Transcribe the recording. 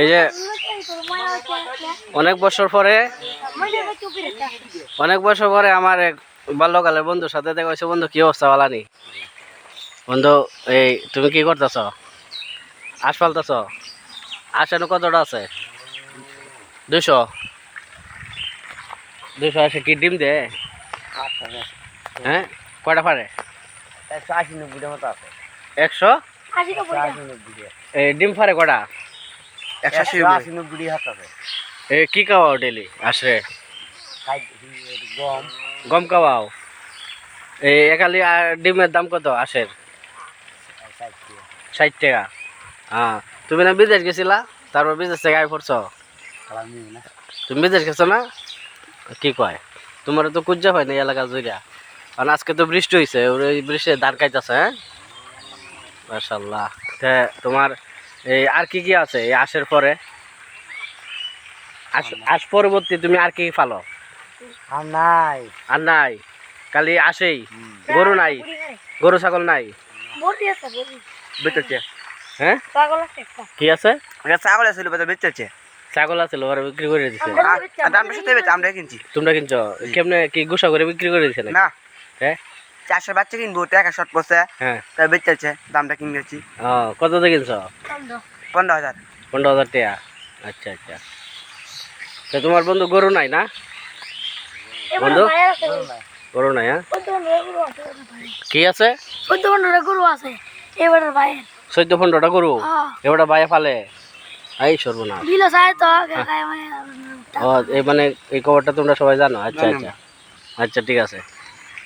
এই যে অনেক বছর পরে, অনেক বছর পরে আমার এক বাল্যকালের বন্ধুর সাথে দেখা হয়েছে। বন্ধু, কি অবস্থা? বালানি বন্ধু, এই, তুমি কি করতেছ? আস ফালতেছ আসানো কতটা আছে? দুশো দুশো আসে কি ডিম দে হ্যাঁ? কয়টা পারে? একশো আশি নব্বইটার মতো আছে। একশো? আশি ডিম ফারে কটা? একশো আশি নব্বই হাত আছে। এই কি খাওয়াও ডেলি আসরে গম। গম খাওয়াও? এই একালি আর ডিমের দাম কত? আশের ষাট টাকা। হ্যাঁ তুমি না বিদেশ গেছিলা? তারপর বিদেশ থেকে আয় পড়ছ? তুমি বিদেশ গেছো না? কি কয়? তোমার তো কুজ্জা হয় না এলাকা জুড়া কারণ আজকে তো বৃষ্টি হয়েছে ওই বৃষ্টি দাঁড় খাইতেছে হ্যাঁ? মার্শাল্লাহ তে তোমার এই আর কি কি আছে এই আশের পরে? আশ আশ পরবর্তী তুমি আর কি কি ফালো আর নাই। আর নাই? কালি আসেই গরু নাই? গরু ছাগল নাই? বেচেছে হ্যাঁ? কি আছে? ছাগল ছিল বেচা বেচেছে ছাগল আছে ওরা বিক্রি করে দিছে। দাম বেশি বেচে আমরা কিনছি। তোমরা কিনছো? কেমনে কি গুসা করে বিক্রি করে দিছে না। হ্যাঁ? চারশো বাচ্চা কিনবো টাকা শর্ট পড়ছে। হ্যাঁ। তাই বেচেছে দামটা কিনেছি ও কত দিয়ে কিনছো? পনেরো। হাজার। পনেরো হাজার টাকা। আচ্ছা আচ্ছা। তো তোমার বন্ধু গরু নাই না? বন্ধু? গরু নাই হ্যাঁ? কি আছে? গরু আছে এবারে বাইরে চোদ্দ পনেরোটা গরু? হ্যাঁ। এবারটা বাইরে ফালে? এই সর্বনাশ। তো ও এই মানে এই খবরটা তোমরা সবাই জানো? আচ্ছা আচ্ছা। আচ্ছা ঠিক আছে।